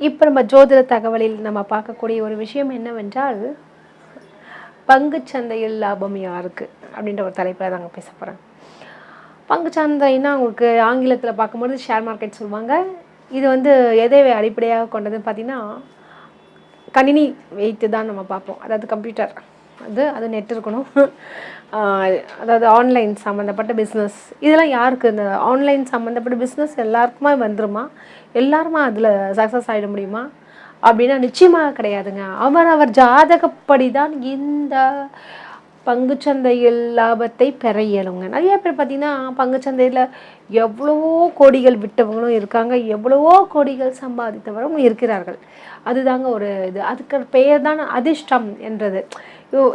இப்போ நம்ம ஜோதிட தகவலில் நம்ம பார்க்கக்கூடிய ஒரு விஷயம் என்னவென்றால் பங்குச் சந்தையில் லாபம் யாருக்கு? அப்படின்ற ஒரு தலைப்பில் தாங்க பேச போகிறேன் பங்குச்சந்தைன்னா உங்களுக்கு ஆங்கிலத்தில் பார்க்கும்போது ஷேர் மார்க்கெட் சொல்லுவாங்க. இது வந்து எதை அடிப்படையாக கொண்டதுன்னு பார்த்தீங்கன்னா கணினி வைத்து தான் நம்ம பார்ப்போம். அதாவது கம்ப்யூட்டர் அது அது நெட் இருக்கணும். ஆஹ் அதாவது ஆன்லைன் சம்மந்தப்பட்ட பிஸ்னஸ் இதெல்லாம் யாருக்கு? இந்த ஆன்லைன் சம்மந்தப்பட்ட பிஸ்னஸ் எல்லாருக்குமா வந்துருமா? எல்லாருமா அதில் சக்ஸஸ் ஆகிட முடியுமா? அப்படின்னா நிச்சயமாக கிடையாதுங்க. அவர் அவர் ஜாதகப்படி தான் இந்த பங்குச்சந்தையில் லாபத்தை பெற இயலுங்க. நிறைய பேர் பார்த்தீங்கன்னா பங்குச்சந்தையில் எவ்வளவோ கோடிகள் விட்டவங்களும் இருக்காங்க. எவ்வளவோ கோடிகள் சம்பாதித்தவரும் இருக்கிறார்கள். அதுதாங்க ஒரு இது. அதுக்கு பெயர் தான் அதிர்ஷ்டம் என்றது.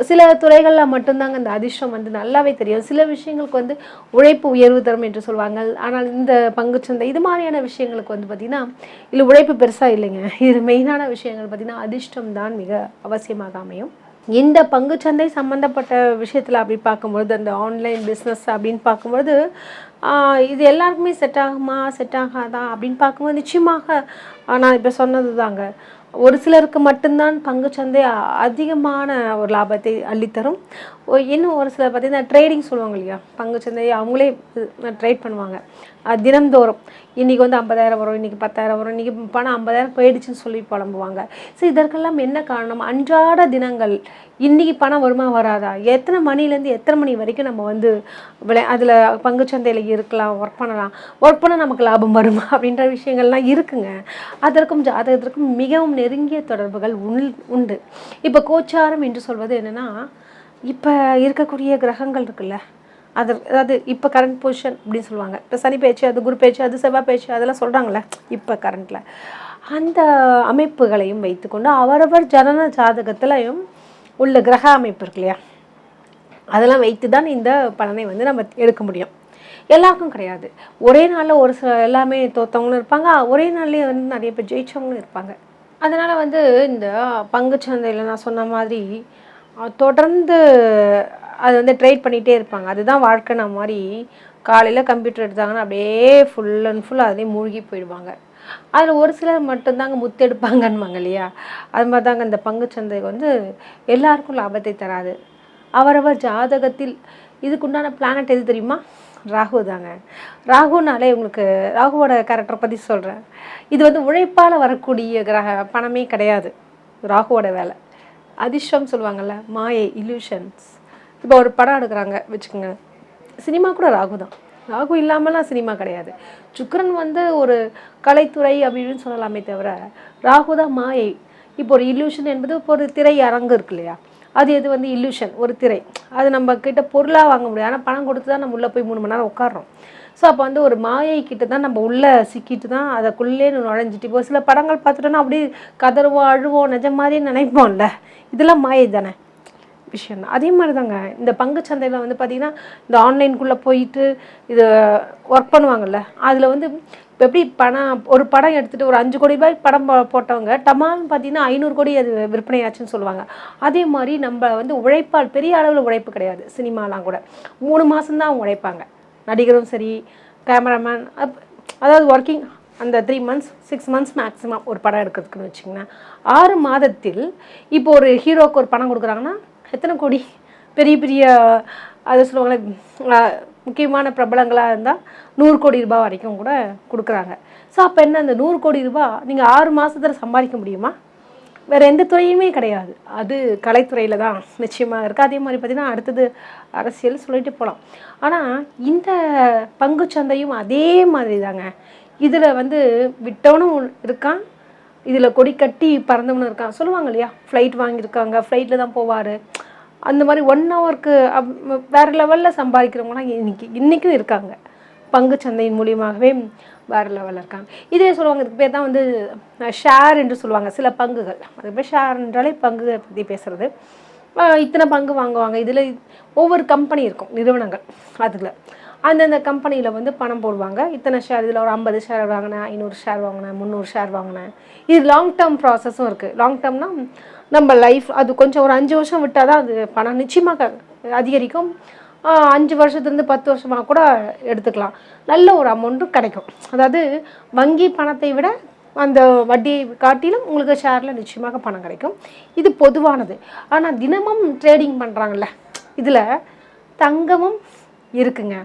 சில துறைகளில் மட்டும்தாங்க இந்த அதிர்ஷ்டம் வந்து நல்லாவே தெரியும். சில விஷயங்களுக்கு வந்து உழைப்பு உயர்வு தரும் என்று சொல்லுவாங்க ஆனால் இந்த பங்குச்சந்தை இது மாதிரியான விஷயங்களுக்கு வந்து பார்த்திங்கன்னா இல்லை உழைப்பு பெருசாக இல்லைங்க. இது மெயினான விஷயங்கள் பார்த்திங்கன்னா அதிர்ஷ்டம் தான் மிக அவசியமாக அமையும். இந்த பங்குச்சந்தை சம்மந்தப்பட்ட விஷயத்தில் அப்படி பார்க்கும்பொழுது அந்த ஆன்லைன் பிஸ்னஸ் அப்படின்னு பார்க்கும்பொழுது இது எல்லாருக்குமே செட் ஆகுமா? செட் ஆகாதா? அப்படின்னு பார்க்கும்போது நிச்சயமாக நான் இப்போ சொன்னது தாங்க ஒரு சிலருக்கு மட்டும்தான் பங்குச்சந்தை சந்தை அதிகமான ஒரு லாபத்தை அள்ளித்தரும். இன்னும் ஒரு சிலர் பார்த்திங்கன்னா ட்ரேடிங் சொல்லுவாங்க இல்லையா? பங்குச்சந்தை அவங்களே ட்ரேட் பண்ணுவாங்க. தினம்தோறும். இன்றைக்கி வந்து ஐம்பதாயிரம் வரும் இன்றைக்கி பத்தாயிரம் வரும் இன்றைக்கி பணம் ஐம்பதாயிரம் போயிடுச்சுன்னு சொல்லி புலம்புவாங்க. ஸோ இதற்கெல்லாம் என்ன காரணம்? அன்றாட தினங்கள். இன்றைக்கி பணம் வருமா வராதா? எத்தனை மணிலேருந்து எத்தனை மணி வரைக்கும் நம்ம வந்து விளை அதில் பங்குச்சந்தையில் இருக்கலாம் ஒர்க் பண்ணலாம். ஒர்க் பண்ணால் நமக்கு லாபம் வருமா? அப்படின்ற விஷயங்கள்லாம் இருக்குங்க. அதற்கும் ஜாதகத்திற்கும் மிகவும் நெருங்கிய தொடர்புகள் உள் உண்டு. இப்போ கோச்சாரம் என்று சொல்வது என்னென்னா இப்போ இருக்கக்கூடிய கிரகங்கள் இருக்குல்ல அது அதாவது இப்போ கரண்ட் பொசிஷன் அப்படின்னு சொல்லுவாங்க. இப்போ சனி பேச்சு அது குரு பேச்சு அது செவ்வாய் பேச்சு அதெல்லாம் சொல்கிறாங்களே இப்போ கரண்ட்டில் அந்த அமைப்புகளையும் வைத்துக்கொண்டு அவரவர் ஜனன ஜாதகத்திலையும் உள்ள கிரக அமைப்பு இருக்கு இல்லையா? அதெல்லாம் வைத்து தான் இந்த பலனை வந்து நம்ம எடுக்க முடியும். எல்லாருக்கும் கிடையாது. ஒரே நாளில் ஒரு சில எல்லாமே தோத்தவங்களும் இருப்பாங்க. ஒரே நாள்லேயே வந்து நிறைய பேர் ஜெயித்தவங்களும் இருப்பாங்க. அதனால் வந்து இந்த பங்குச்சந்தையில் நான் சொன்ன மாதிரி தொடர்ந்து அது வந்து ட்ரேட் பண்ணிகிட்டே இருப்பாங்க. அதுதான் வாழ்க்கை நான் மாதிரி காலையில் கம்ப்யூட்டர் எடுத்தாங்கன்னா அப்படியே ஃபுல் அண்ட் ஃபுல் அதே மூழ்கி போயிடுவாங்க. அதில் ஒரு சிலர் மட்டும்தாங்க முத்தெடுப்பாங்கன்னுவாங்க இல்லையா? அது மாதிரி தாங்க இந்த பங்குச்சந்தை வந்து எல்லாருக்கும் லாபத்தை தராது. அவரவர் ஜாதகத்தில் இதுக்குண்டான பிளானட் எது தெரியுமா? ராகு தாங்க. ராகுனாலே உங்களுக்கு ராகுவோட கேரக்டரை பற்றி சொல்கிறேன் இது வந்து உழைப்பால் வரக்கூடிய கிரக பணமே கிடையாது. ராகுவோட வேலை. அதிர்ஷ்டம் சொல்லுவாங்கள்ல மாயை இல்யூஷன்ஸ் இப்போ ஒரு படம் எடுக்கிறாங்க வச்சுக்கோங்க சினிமா கூட ராகு தான். ராகு இல்லாமலாம் சினிமா கிடையாது. சுக்கரன் வந்து ஒரு கலைத்துறை அப்படின்னு சொல்லலாமே தவிர ராகு தான் மாயை. இப்போ ஒரு இல்லூஷன் என்பது இப்போ ஒரு திரை அரங்கு இருக்கு இல்லையா? அது எது வந்து இல்லூஷன் ஒரு திரை. அது நம்ம கிட்ட பொருளாக வாங்க முடியாது. ஆனால் பணம் கொடுத்து தான் நம்ம உள்ளே போய் மூணு மணி நேரம் உட்காடுறோம் ஸோ அப்போ வந்து ஒரு மாயை கிட்ட தான் நம்ம உள்ளே சிக்கிட்டு தான் அதுக்குள்ளே நுழைஞ்சிட்டு இப்போ சில படங்கள் பார்த்துட்டோன்னா அப்படியே கதறுவோம் அழுவோம் நிஜம் மாதிரியே நினைப்போம்ல. இதெல்லாம் மாயை தானே? விஷயம் தான் அதே மாதிரி தாங்க இந்த பங்குச்சந்தையில் வந்து பார்த்திங்கன்னா இந்த ஆன்லைனுக்குள்ளே போயிட்டு இது ஒர்க் பண்ணுவாங்கள்ல அதில் வந்து இப்போ எப்படி பணம் ஒரு படம் எடுத்துகிட்டு ஒரு அஞ்சு கோடி ரூபாய் படம் போட்டவங்க டமால்னு பார்த்தீங்கன்னா ஐநூறு கோடி அது விற்பனையாச்சுன்னு சொல்லுவாங்க. அதே மாதிரி நம்ம வந்து உழைப்பால் பெரிய அளவில் உழைப்பு கிடையாது சினிமாலாம் கூட. மூணு மாதம்தான் அவங்க உழைப்பாங்க. நடிகரும் சரி கேமராமேன் அப் அதாவது ஒர்க்கிங் அந்த three months six months maximum ஒரு படம் எடுக்கிறதுக்குன்னு வச்சிங்கன்னா ஆறு மாதத்தில் இப்போ ஒரு ஹீரோக்கு ஒரு பணம் கொடுக்குறாங்கன்னா எத்தனை கோடி? பெரிய பெரிய அதை சொல்லுவாங்களே முக்கியமான பிரபலங்களாக இருந்தால் நூறு கோடி ரூபாய் வரைக்கும் கூட கொடுக்குறாங்க. ஸோ அப்போ என்ன அந்த நூறு கோடி ரூபாய் நீங்கள் ஆறு மாதத்தில் சம்பாதிக்க முடியுமா? வேறு எந்த துறையுமே கிடையாது. அது கலைத்துறையில் தான் நிச்சயமாக இருக்குது அதே மாதிரி பார்த்திங்கன்னா அடுத்தது அரசியல் சொல்லிட்டு போகலாம் ஆனால் இந்த பங்குச்சந்தையும் அதே மாதிரி தாங்க. இதில் வந்து விட்டவனும் இருக்கான் இதில் கொடி கட்டி பறந்தவனு இருக்கான் சொல்லுவாங்க இல்லையா ஃப்ளைட் வாங்கியிருக்காங்க ஃப்ளைட்டில் தான் போவார். அந்த மாதிரி ஒன் ஹவருக்கு வேறு லெவலில் சம்பாதிக்கிறவங்களாம் இன்னைக்கு இன்றைக்கும் இருக்காங்க. பங்குச்சந்தையின் மூலியமாகவே வேறு லெவலில் இருக்காங்க. இதே சொல்லுவாங்க இதுக்கு பேர் தான் வந்து ஷேர் என்று சொல்லுவாங்க. சில பங்குகள். அது பேர் ஷேர் என்றாலே பற்றி பேசுகிறது இத்தனை பங்கு வாங்குவாங்க. இதில் ஒவ்வொரு கம்பெனி இருக்கும் நிறுவனங்கள். அதில். அந்தந்த கம்பெனியில் வந்து பணம் போடுவாங்க. இத்தனை ஷேர் இதில் ஒரு ஐம்பது ஷேர் வாங்கினேன் ஐநூறு ஷேர் வாங்கினேன் முந்நூறு ஷேர் வாங்கினேன். இது லாங் டேர்ம் ப்ராசஸும் இருக்குது லாங் டேர்ம்னா நம்ம லைஃப் அது கொஞ்சம் ஒரு அஞ்சு வருஷம் விட்டால் தான் அது பணம் நிச்சயமாக அதிகரிக்கும். அஞ்சு வருஷத்துலேருந்து பத்து வருஷமாக கூட எடுத்துக்கலாம். நல்ல ஒரு அமௌண்ட்டும் கிடைக்கும். அதாவது வங்கி பணத்தை விட அந்த வட்டியை காட்டிலும் உங்களுக்கு ஷேரில் நிச்சயமாக பணம் கிடைக்கும். இது பொதுவானது. ஆனால் தினமும் ட்ரேடிங் பண்ணுறாங்கல்ல இதில் தங்கமும் இருக்குங்க.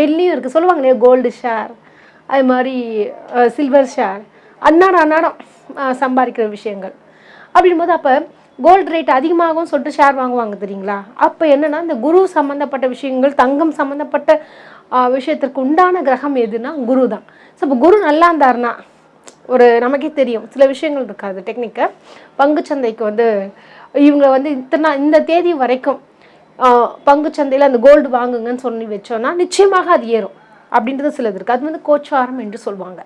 வெள்ளியும் இருக்குது சொல்லுவாங்க இல்லையா கோல்டு ஷேர் அது மாதிரி சில்வர் ஷேர் அன்னாடம் அன்னாடம் சம்பாதிக்கிற விஷயங்கள். அப்படின்போது அப்போ கோல்டு ரேட் அதிகமாகும் சொல்லிட்டு ஷேர் வாங்குவாங்க தெரியுங்களா? அப்போ என்னன்னா இந்த குரு சம்மந்தப்பட்ட விஷயங்கள் தங்கம் சம்மந்தப்பட்ட விஷயத்திற்கு உண்டான கிரகம் எதுனா குரு தான் ஸோ இப்போ குரு நல்லா இருந்தாருன்னா ஒரு நமக்கே தெரியும். சில விஷயங்கள் இருக்காது டெக்னிக்கை பங்குச்சந்தைக்கு வந்து இவங்க வந்து இத்தனை இந்த தேதி வரைக்கும் பங்குச்சந்தையில் அந்த கோல்டு வாங்குங்கன்னு சொல்லி வச்சோன்னா நிச்சயமாக அது ஏறும். அப்படின்றது சிலது இருக்குது அது வந்து கோச்சாரம் என்று சொல்லுவாங்க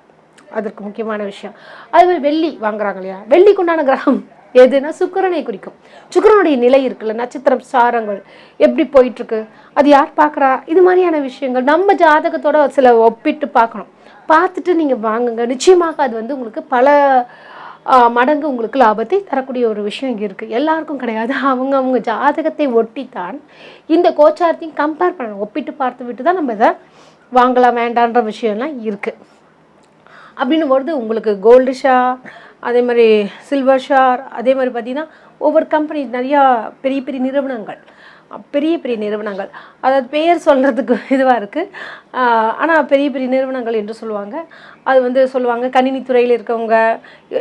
அதற்கு முக்கியமான விஷயம். அது மாதிரி வெள்ளி வாங்குறாங்க இல்லையா? வெள்ளிக்குண்டான கிரகம் எதுனா சுக்கரனை குறிக்கும். சுக்கரனுடைய நிலை இருக்குல்ல நட்சத்திரம் சாரங்கள் எப்படி போயிட்டுருக்கு? அது யார் பார்க்குறா? இது மாதிரியான விஷயங்கள் நம்ம ஜாதகத்தோட சில ஒப்பிட்டு பார்க்கணும். பார்த்துட்டு நீங்கள் வாங்குங்க. நிச்சயமாக அது வந்து உங்களுக்கு பல மடங்கு உங்களுக்கு லாபத்தை தரக்கூடிய ஒரு விஷயம் இங்கே இருக்குது எல்லாருக்கும் கிடையாது. அவங்க அவங்க ஜாதகத்தை ஒட்டித்தான் இந்த கோச்சாரத்தையும் கம்பேர் பண்ணணும் ஒப்பிட்டு பார்த்து விட்டு தான் நம்ம இதை வாங்கலாம் வேண்டான்ற விஷயம்லாம் இருக்குது அப்படின்னு வருது உங்களுக்கு கோல்டு ஷார் அதே மாதிரி சில்வர் ஷார் அதே மாதிரி பார்த்திங்கன்னா ஒவ்வொரு கம்பெனி நிறையா பெரிய பெரிய நிறுவனங்கள். பெரிய பெரிய நிறுவனங்கள். அதாவது பெயர் சொல்கிறதுக்கு இதுவாக இருக்குது ஆனால் பெரிய பெரிய நிறுவனங்கள் என்று சொல்லுவாங்க. அது வந்து சொல்லுவாங்க கணினி துறையில் இருக்கவங்க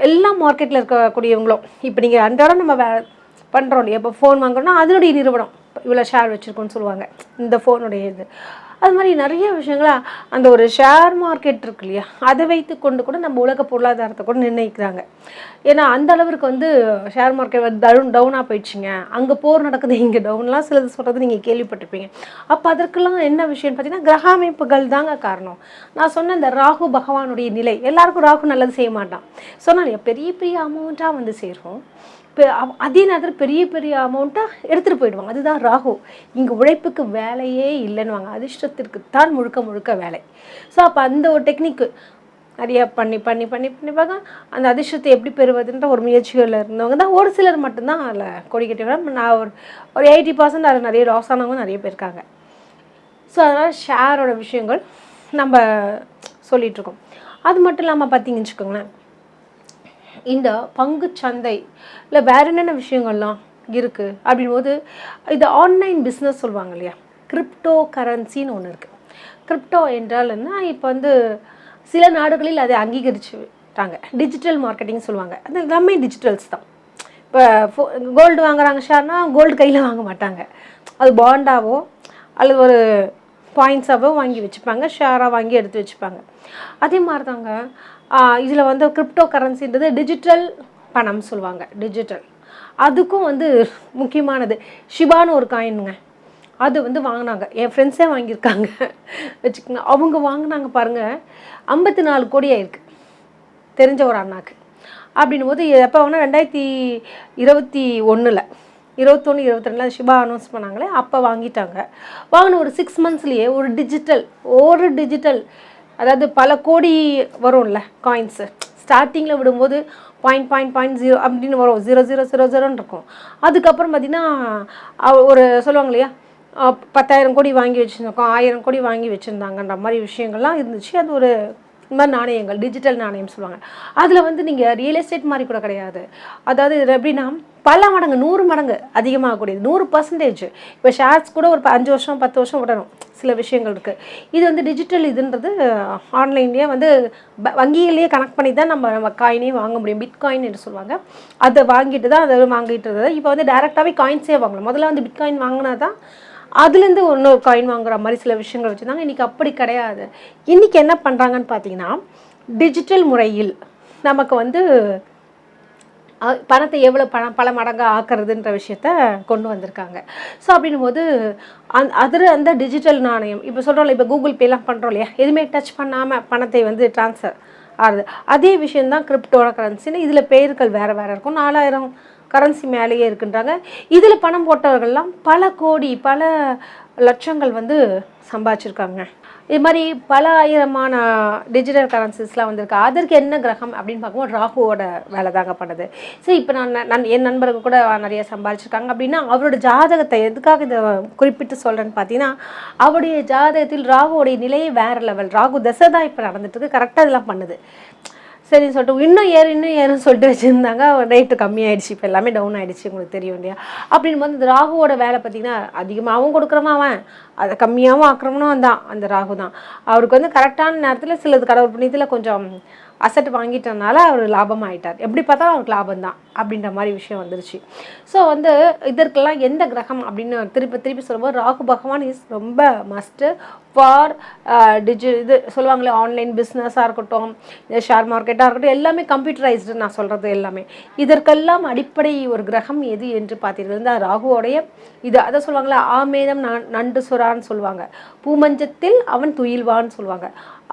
எல்லா மார்க்கெட்டில் இருக்கக்கூடியவங்களும். இப்போ நீங்கள் அன்றாடம் நம்ம வே பண்ணுறோம் இல்லையா? இப்போ ஃபோன் வாங்குறோம்னா அதனுடைய நிறுவனம். இவ்வளோ ஷேர் வச்சுருக்கோன்னு சொல்லுவாங்க. இந்த ஃபோனுடைய இது. அது மாதிரி நிறைய விஷயங்களா அந்த ஒரு ஷேர் மார்க்கெட் இருக்கு இல்லையா அதை வைத்து கொண்டு கூட நம்ம உலக பொருளாதாரத்தை கூட நிர்ணயிக்கிறாங்க. ஏன்னா அந்த அளவிற்கு வந்து ஷேர் மார்க்கெட் டவுன் டவுனாக போயிடுச்சுங்க. அங்கே போர் நடக்குது இங்கே டவுன்லாம் சிலது சொல்கிறது நீங்கள் கேள்விப்பட்டிருப்பீங்க. அப்போ அதற்கெல்லாம் என்ன விஷயம்னு பார்த்தீங்கன்னா கிரக அமைப்புகள் தாங்க காரணம். நான் சொன்ன இந்த ராகு பகவானுடைய நிலை எல்லாருக்கும் ராகு நல்லது செய்ய மாட்டான். சொன்னால் பெரிய பெரிய அமௌண்ட்டாக வந்து சேரும். அதே நேரத்தில் பெரிய பெரிய அமௌண்ட்டாக எடுத்துகிட்டு போயிடுவாங்க. அதுதான் ராகு. இங்கே உழைப்புக்கு வேலையே இல்லைன்னுவாங்க. அதிர்ஷ்டத்திற்கு தான் முழுக்க முழுக்க வேலை. ஸோ அப்போ அந்த ஒரு டெக்னிக்கு நிறைய பண்ணி பண்ணி பண்ணி பண்ணி பார்க்க அந்த அதிர்ஷ்டத்தை எப்படி பெறுவதுன்ற ஒரு முயற்சிகளில் இருந்தவங்க தான். ஒரு சிலர் மட்டும்தான் அதில் கொடி நான் ஒரு ஒரு எயிட்டி பர்சன்ட் அதில் நிறைய லாஸ் ஆனவங்க நிறைய பேர் இருக்காங்க. ஸோ அதனால் ஷேரோட விஷயங்கள் நம்ம சொல்லிகிட்ருக்கோம் அது மட்டும் இல்லாமல் பார்த்தீங்கன்னு வச்சுக்கோங்களேன். இந்த பங்குச் சந்தை இல்லை வேறு என்னென்ன விஷயங்கள்லாம் இருக்குது அப்படின்போது இது ஆன்லைன் பிஸ்னஸ் சொல்லுவாங்க இல்லையா? கிரிப்டோ கரன்சின்னு ஒன்று இருக்குது கிரிப்டோ என்றால் என்ன? இப்போ வந்து சில நாடுகளில் அதை அங்கீகரிச்சுட்டாங்க. டிஜிட்டல் மார்க்கெட்டிங் சொல்லுவாங்க. அது எல்லாமே டிஜிட்டல்ஸ் தான். இப்போ கோல்டு வாங்குறாங்க ஷேர்னா கோல்டு கையில் வாங்க மாட்டாங்க. அது பாண்டாவோ அல்லது ஒரு பாயிண்ட்ஸாவோ வாங்கி வச்சுப்பாங்க ஷேராக வாங்கி எடுத்து வச்சுப்பாங்க. அதே மாதிரி தாங்க இதில் வந்து கிரிப்டோ கரன்சின்றது டிஜிட்டல் பணம் சொல்லுவாங்க டிஜிட்டல் அதுக்கும் வந்து முக்கியமானது ஷிபான்னு ஒரு காயினுங்க அது வந்து வாங்கினாங்க. என் ஃப்ரெண்ட்ஸே வாங்கியிருக்காங்க. வச்சுக்கோங்க. அவங்க வாங்கினாங்க பாருங்கள் ஐம்பத்தி நாலு கோடி ஆயிருக்கு. தெரிஞ்ச ஒரு அண்ணாக்கு. அப்படின்னும் போது எப்போ வேணால் ரெண்டாயிரத்தி இருபத்தி ஒன்றில் இருபத்தொன்று இருபத்தி ரெண்டில் ஷிபா அனௌன்ஸ் பண்ணாங்களே அப்போ வாங்கிட்டாங்க. வாங்கின ஒரு சிக்ஸ் மந்த்ஸ்லேயே ஒரு டிஜிட்டல் ஒரு டிஜிட்டல் அதாவது பல கோடி வரும்ல காயின்ஸு ஸ்டார்டிங்கில் விடும்போது பாயிண்ட் பாயிண்ட் பாயிண்ட் ஜீரோ அப்படின்னு வரும். ஜீரோ ஜீரோ ஜீரோ ஜீரோன்னு இருக்கும். அதுக்கப்புறம் பார்த்திங்கன்னா ஒரு சொல்லுவாங்க இல்லையா? பத்தாயிரம் கோடி வாங்கி வச்சுருந்தோம். ஆயிரம் கோடி வாங்கி வச்சுருந்தாங்கன்ற மாதிரி விஷயங்கள்லாம் இருந்துச்சு. அது ஒரு இந்த மாதிரி நாணயங்கள் டிஜிட்டல் நாணயம் சொல்லுவாங்க. அதில் வந்து நீங்கள் ரியல் எஸ்டேட் மாதிரி கூட கிடையாது. அதாவது இது எப்படின்னா பல மடங்கு நூறு மடங்கு அதிகமாகக்கூடியது. நூறு பர்சன்டேஜ் இப்போ ஷேர்ஸ் கூட ஒரு அஞ்சு வருஷம் பத்து வருஷம் விடணும் சில விஷயங்கள் இருக்குது இது வந்து டிஜிட்டல் இதுன்றது ஆன்லைன்லேயே வந்து வங்கியிலேயே கனெக்ட் பண்ணி தான் நம்ம நம்ம காயினே வாங்க முடியும். பிட்காயின் என்று சொல்லுவாங்க. அதை வாங்கிட்டு தான் அதை வாங்கிட்டு இருந்தது. இப்போ வந்து டேரெக்டாகவே காயின்ஸே வாங்கலாம். முதல்ல வந்து பிட்காயின் வாங்கினா தான் அதுலேருந்து இன்னொரு காயின் வாங்குற மாதிரி சில விஷயங்கள் வச்சுருந்தாங்க. இன்றைக்கி அப்படி கிடையாது. இன்றைக்கி என்ன பண்ணுறாங்கன்னு பார்த்தீங்கன்னா டிஜிட்டல் முறையில் நமக்கு வந்து பணத்தை எவ்வளோ பணம் பல மடங்கு ஆக்குறதுன்ற விஷயத்த கொண்டு வந்திருக்காங்க. ஸோ அப்படின்னும் போது அந் அதில் அந்த டிஜிட்டல் நாணயம். இப்போ சொல்கிறோம்ல இப்போ கூகுள் பேலாம் பண்ணுறோம் இல்லையா? எதுவுமே டச் பண்ணாமல் பணத்தை வந்து ட்ரான்ஸ்ஃபர் ஆகுது. அதே விஷயந்தான் கிரிப்டோ கரன்சின்னு இதில் பெயர்கள் வேறு வேறு இருக்கும். நாலாயிரம் கரன்சி மேலேயே இருக்குன்றாங்க. இதில் பணம் போட்டவர்கள்லாம் பல கோடி பல லட்சங்கள் வந்து சம்பாதிச்சிருக்காங்க. இது மாதிரி பல ஆயிரமான டிஜிட்டல் கரன்சிஸ்லாம் வந்திருக்கு. அதற்கு என்ன கிரகம் அப்படின்னு பார்க்கும்போது ராகுவோட வேலை தாங்க பண்ணுது. சரி இப்போ நான் நான் என் நண்பர்கள் கூட நிறைய சம்பாதிச்சிருக்காங்க அப்படின்னா அவரோட ஜாதகத்தை எதுக்காக இதை குறிப்பிட்டு சொல்கிறேன்னு பார்த்தீங்கன்னா அவருடைய ஜாதகத்தில் ராகுவோடைய நிலையே வேறு லெவல் ராகு தசை தான் இப்போ நடந்துட்டுருக்கு கரெக்டாக இதெல்லாம் பண்ணுது. சரின்னு சொல்லிட்டு இன்னும் ஏறு இன்னும் ஏறுன்னு சொல்லிட்டு வச்சுருந்தாங்க. ரேட்டு கம்மியாயிடுச்சு. இப்போ எல்லாமே டவுன் ஆகிடுச்சு உங்களுக்கு தெரியும் இல்லையா? அப்படின்னு போது இந்த ராகுவோட வேலை பார்த்தீங்கன்னா அதிகமாகவும் கொடுக்குறவன் அவன். அதை கம்மியாகவும் ஆக்குறவனும் தான் அந்த ராகு தான். அவருக்கு வந்து கரெக்டான நேரத்தில் சிலது கடவுள் புண்ணியத்தில் கொஞ்சம் அசட் வாங்கிட்டனால அவர் லாபம் ஆயிட்டார். எப்படி பார்த்தாலும் அவருக்கு லாபம் தான் அப்படின்ற மாதிரி விஷயம் வந்துருச்சு. ஸோ வந்து இதற்கெல்லாம் எந்த கிரகம் அப்படின்னு திருப்பி திருப்பி சொல்லும்போது ராகு பகவான் இஸ் ரொம்ப மஸ்ட்டு ஃபார் டிஜி uh, இது சொல்லுவாங்களே ஆன்லைன் பிஸ்னஸாக இருக்கட்டும் இந்த ஷேர் மார்க்கெட்டாக இருக்கட்டும் எல்லாமே கம்ப்யூட்டரைஸ்டு நான் சொல்கிறது எல்லாமே. இதற்கெல்லாம் அடிப்படை ஒரு கிரகம் எது என்று பார்த்தீர்கள் இந்த ராகுவோடைய இது அதை சொல்லுவாங்களே ஆமேதம் நண்டு சுறான்னு சொல்லுவாங்க. பூமஞ்சத்தில் அவன் துயில்வான்னு சொல்லுவாங்க.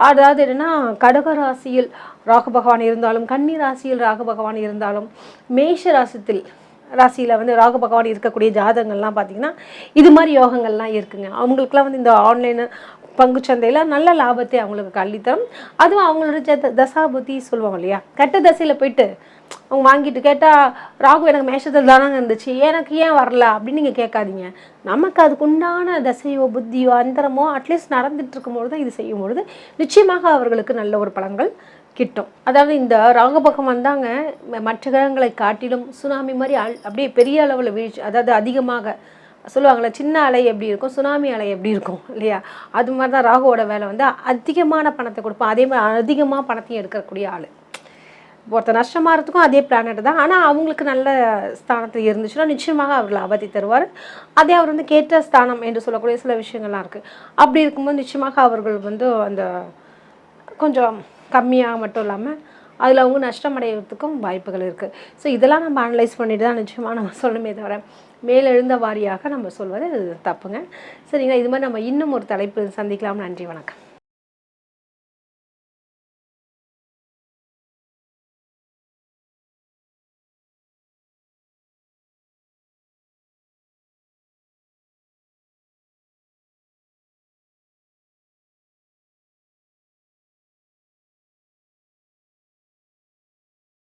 அதாவது என்னன்னா கடக ராசியில் ராகு பகவான் இருந்தாலும் கன்னி ராசியில் ராகு பகவான் இருந்தாலும் மேஷ ராசித்தில் ராசியில் வந்து ராகு பகவான் இருக்கக்கூடிய ஜாதகங்கள்லாம் பார்த்தீங்கன்னா இது மாதிரி யோகங்கள்லாம் இருக்குங்க. அவங்களுக்குலாம் வந்து இந்த ஆன்லைனு பங்குச்சந்தையில் நல்ல லாபத்தை அவங்களுக்கு கல்வித்தரும் அதுவும் அவங்களோட தசா புத்தி சொல்லுவாங்க இல்லையா? கட்ட தசையில் போயிட்டு அவங்க வாங்கிட்டு கேட்டால் ராகு எனக்கு மேஷத்தில் தானே இருந்துச்சு எனக்கு ஏன் வரல அப்படின்னு நீங்கள் கேட்காதீங்க. நமக்கு அதுக்கு உண்டான தசையோ புத்தியோ அந்தரமோ அட்லீஸ்ட் நடந்துட்டு இருக்கும்பொழுது தான் இது செய்யும் பொழுது நிச்சயமாக அவர்களுக்கு நல்ல ஒரு பலன்கள் கிட்டும். அதாவது இந்த ராகு பக்கம் வந்தாங்க மற்ற கிரகங்களை காட்டிலும் சுனாமி மாதிரி அல் அப்படியே பெரிய அளவில் வீழ்ச்சி அதாவது அதிகமாக சொல்லுவாங்கள்ல சின்ன அலை எப்படி இருக்கும் சுனாமி அலை எப்படி இருக்கும் இல்லையா? அது மாதிரி தான் ராகுவோட வேலை வந்து அதிகமான பணத்தை கொடுப்போம் அதே மாதிரி அதிகமாக பணத்தையும் எடுக்கக்கூடிய ஆள். ஒருத்தர் நஷ்டமாகறதுக்கும் அதே பிளானட் தான். ஆனால் அவங்களுக்கு நல்ல ஸ்தானத்தில் இருந்துச்சுன்னா நிச்சயமாக அவர்களை அவதி தருவார். அதே அவர் வந்து கேட்ட ஸ்தானம் என்று சொல்லக்கூடிய சில விஷயங்கள்லாம் இருக்குது அப்படி இருக்கும்போது நிச்சயமாக அவர்கள் வந்து அந்த கொஞ்சம் கம்மியாக மட்டும் இல்லாமல் அதில் அவங்க நஷ்டமடைகிறதுக்கும் வாய்ப்புகள் இருக்குது ஸோ இதெல்லாம் நம்ம அனலைஸ் பண்ணிட்டு தான் நிச்சயமாக நம்ம சொல்லணுமே தவிர மேலெழுந்த வாரியாக நம்ம சொல்வது தப்புங்க. சரிங்களா? இது மாதிரி நம்ம இன்னும் ஒரு தலைப்பு சந்திக்கலாம். நன்றி வணக்கம்.